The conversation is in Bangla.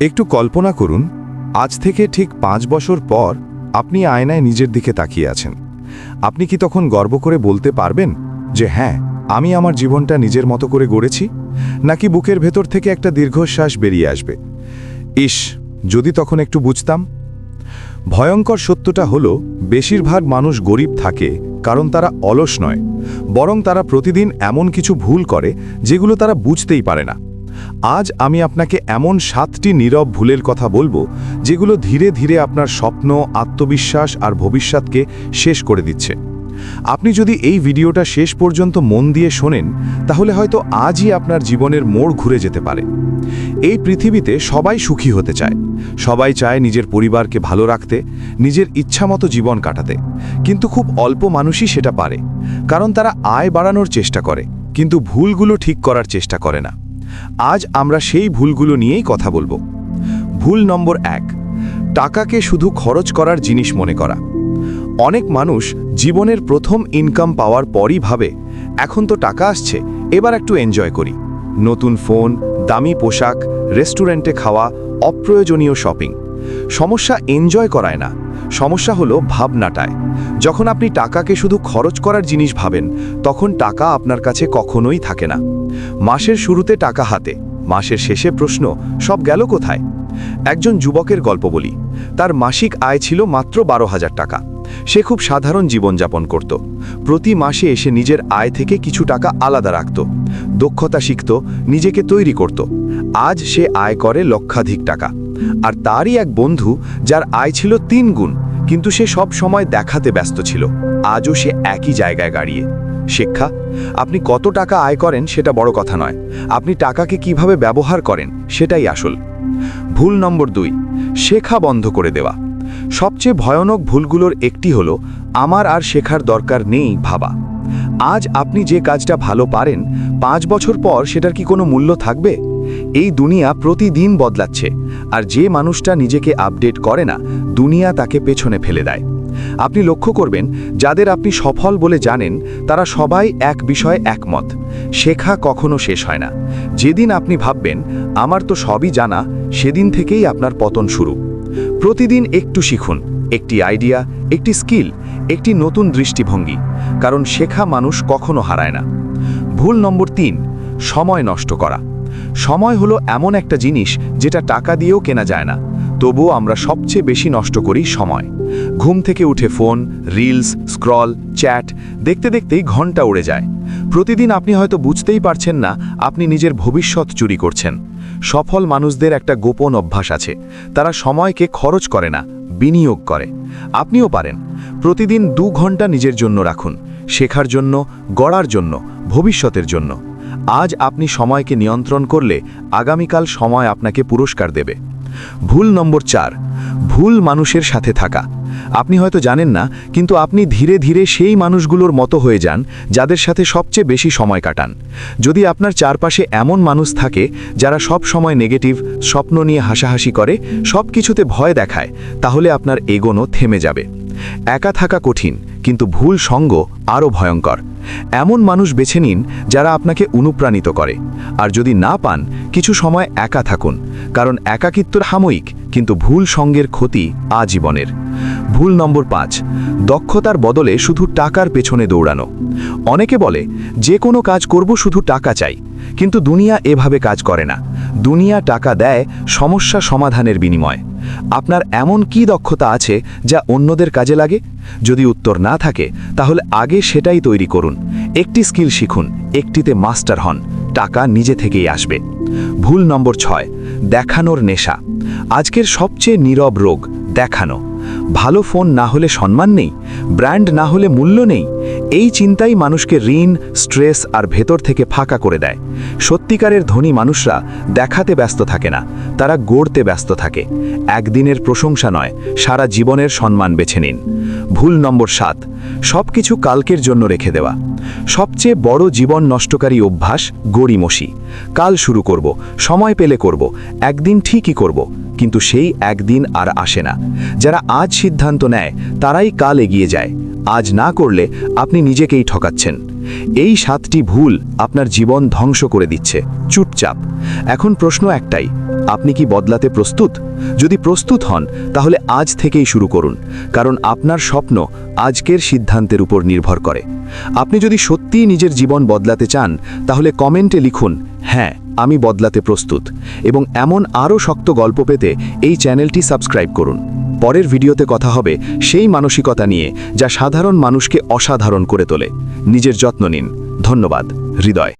একটু কল্পনা করুন, আজ থেকে ঠিক পাঁচ বছর পর আপনি আয়নায় নিজের দিকে তাকিয়ে আছেন। আপনি কি তখন গর্ব করে বলতে পারবেন যে হ্যাঁ আমি আমার জীবনটা নিজের মতো করে গড়েছি? নাকি বুকের ভেতর থেকে একটা দীর্ঘশ্বাস বেরিয়ে আসবে? ইস, যদি তখন একটু বুঝতাম। ভয়ঙ্কর সত্যটা হলো, বেশিরভাগ মানুষ গরিব থাকে, কারণ তারা অলস নয়। বরং তারা প্রতিদিন এমন কিছু ভুল করে, যেগুলো তারা বুঝতেই পারে না। আজ আমি আপনাকে এমন সাতটি নীরব ভুলের কথা বলব, যেগুলো ধীরে ধীরে আপনার স্বপ্ন, আত্মবিশ্বাস আর ভবিষ্যৎকে শেষ করে দিচ্ছে। আপনি যদি এই ভিডিওটা শেষ পর্যন্ত মন দিয়ে শোনেন, তাহলে হয়তো আজই আপনার জীবনের মোড় ঘুরে যেতে পারে। এই পৃথিবীতে সবাই সুখী হতে চায়। সবাই চায় নিজের পরিবারকে ভালো রাখতে, নিজের ইচ্ছামতো জীবন কাটাতে। কিন্তু খুব অল্প মানুষই সেটা পারে, কারণ তারা আয় বাড়ানোর চেষ্টা করে, কিন্তু ভুলগুলো ঠিক করার চেষ্টা করে না। আজ আমরা সেই ভুলগুলো নিয়েই কথা বলব। ভুল নম্বর এক, টাকাকে শুধু খরচ করার জিনিস মনে করা। অনেক মানুষ জীবনের প্রথম ইনকাম পাওয়ার পরই ভাবে, এখন তো টাকা আসছে, এবার একটু এনজয় করি। নতুন ফোন দামি পোশাক রেস্টুরেন্টে খাওয়া, অপ্রয়োজনীয় শপিং সমস্যা এনজয় করায় না। সমস্যা হলো ভাবনাটায়। যখন আপনি টাকাকে শুধু খরচ করার জিনিস ভাবেন, তখন টাকা আপনার কাছে কখনোই থাকে না। মাসের শুরুতে টাকা হাতে, মাসের শেষে প্রশ্ন, সব গেল কোথায়? একজন যুবকের গল্প বলি। তার মাসিক আয় ছিল মাত্র বারো হাজার টাকা। সে খুব সাধারণ জীবনযাপন করত। প্রতি মাসে এসে নিজের আয় থেকে কিছু টাকা আলাদা রাখত। দক্ষতা শিখত, নিজেকে তৈরি করত। আজ সে আয় করে লক্ষাধিক টাকা। আর তারই এক বন্ধু, যার আয় ছিল তিন গুণ, কিন্তু সে সব সময় দেখাতে ব্যস্ত ছিল। আজও সে একই জায়গায় গাড়িয়ে শিক্ষা, আপনি কত টাকা আয় করেন সেটা বড় কথা নয়। আপনি টাকাকে কীভাবে ব্যবহার করেন সেটাই আসল। ভুল নম্বর দুই, শেখা বন্ধ করে দেওয়া। সবচেয়ে ভয়ানক ভুলগুলোর একটি হলো, আমার আর শেখার দরকার নেই ভাবা। আজ আপনি যে কাজটা ভালো পারেন, পাঁচ বছর পর সেটার কি কোনো মূল্য থাকবে? এই দুনিয়া প্রতিদিন বদলাচ্ছে। আর যে মানুষটা নিজেকে আপডেট করে না, দুনিয়া তাকে পেছনে ফেলে দেয়। আপনি লক্ষ্য করবেন, যাদের আপনি সফল বলে জানেন, তারা সবাই এক বিষয়ে একমত। শেখা কখনো শেষ হয় না। যেদিন আপনি ভাববেন, আমার তো সবই জানা সেদিন থেকেই আপনার পতন শুরু। প্রতিদিন একটু শিখুন, একটি আইডিয়া, একটি স্কিল, একটি নতুন দৃষ্টিভঙ্গি, কারণ শেখা মানুষ কখনো হারায় না। ভুল নম্বর তিন, সময় নষ্ট করা। সময় হলো এমন একটা জিনিস যেটা টাকা দিয়েও কেনা যায় না। তবুও আমরা সবচেয়ে বেশি নষ্ট করি সময়। ঘুম থেকে উঠে ফোন, রিলস, স্ক্রল, চ্যাট, দেখতে দেখতেই ঘণ্টা উড়ে যায়। প্রতিদিন আপনি হয়তো বুঝতেই পারছেন না আপনি নিজের ভবিষ্যৎ চুরি করছেন। সফল মানুষদের একটা গোপন অভ্যাস আছে। তারা সময়কে খরচ করে না, বিনিয়োগ করে। আপনিও পারেন। প্রতিদিন দু ঘণ্টা নিজের জন্য রাখুন, শেখার জন্য, গড়ার জন্য, ভবিষ্যতের জন্য। আজ আপনি সময়কে নিয়ন্ত্রণ করলে আগামীকাল সময় আপনাকে পুরস্কার দেবে। ভুল নম্বর চার, ভুল মানুষের সাথে থাকা। আপনি হয়তো জানেন না, কিন্তু আপনি ধীরে ধীরে সেই মানুষগুলোর মতো হয়ে যান, যাদের সাথে সবচেয়ে বেশি সময় কাটান। যদি আপনার চারপাশে এমন মানুষ থাকে, যারা সব সময় নেগেটিভ, স্বপ্ন নিয়ে হাসাহাসি করে সব কিছুতে ভয় দেখায়, তাহলে আপনার এগোনো থেমে যাবে। একা থাকা কঠিন, কিন্তু ভুল সঙ্গ আরও ভয়ঙ্কর। এমন মানুষ বেছে নিন যারা আপনাকে অনুপ্রাণিত করে। আর যদি না পান, কিছু সময় একা থাকুন, কারণ একাকিত্বর সাময়িক কিন্তু ভুল সঙ্গের ক্ষতি আজীবনের। ভুল নম্বর পাঁচ, দক্ষতার বদলে শুধু টাকার পেছনে দৌড়ানো। অনেকে বলে, যে কোনো কাজ করব শুধু টাকা চাই। কিন্তু দুনিয়া এভাবে কাজ করে না। দুনিয়া টাকা দেয় সমস্যা সমাধানের বিনিময়। আপনার এমন কি দক্ষতা আছে যা অন্যদের কাজে লাগে? যদি উত্তর না থাকে, তাহলে আগে সেটাই তৈরি করুন। একটি স্কিল শিখুন, একটিতে মাস্টার হন, টাকা নিজে থেকেই আসবে। ভুল নম্বর ছয়, দেখানোর নেশা। আজকের সবচেয়ে নীরব রোগ, দেখানো। ভালো ফোন না হলে সম্মান নেই, ব্র্যান্ড না হলে মূল্য নেই এই চিন্তাই মানুষকে ঋণ, স্ট্রেস আর ভেতর থেকে ফাঁকা করে দেয়। সত্যিকারের ধনী মানুষরা দেখাতে ব্যস্ত থাকে না, তারা গড়তে ব্যস্ত থাকে। একদিনের প্রশংসা নয়, সারা জীবনের সম্মান বেছে নিন। ভুল নম্বর সাত সব কিছু কালকের জন্য রেখে দেওয়া। সবচেয়ে বড় জীবন নষ্টকারী অভ্যাস, গড়িমসি। কাল শুরু করব, সময় পেলে করব, একদিন ঠিকই করব, কিন্তু সেই একদিন আর আসে না। যারা আজ সিদ্ধান্ত নেয়, তারাই কাল এগিয়ে যায়। আজ না করলে আপনি নিজেকেই ঠকাচ্ছেন। এই সাতটি ভুল আপনার জীবন ধ্বংস করে দিচ্ছে। চুপচাপ। এখন প্রশ্ন একটাই, আপনি কি বদলাতে প্রস্তুত? যদি প্রস্তুত হন, তাহলে আজ থেকেই শুরু করুন, কারণ আপনার স্বপ্ন আজকের সিদ্ধান্তের উপর নির্ভর করে। আপনি যদি সত্যিই নিজের জীবন বদলাতে চান, তাহলে কমেন্টে লিখুন হ্যাঁ আমি বদলাতে প্রস্তুত। এবং এমন আরও শক্ত গল্প পেতে এই চ্যানেলটি সাবস্ক্রাইব করুন। পরের ভিডিওতে কথা হবে সেই মানসিকতা নিয়ে যা সাধারণ মানুষকে অসাধারণ করে তোলে। নিজের যত্ন নিন। ধন্যবাদ। হৃদয়।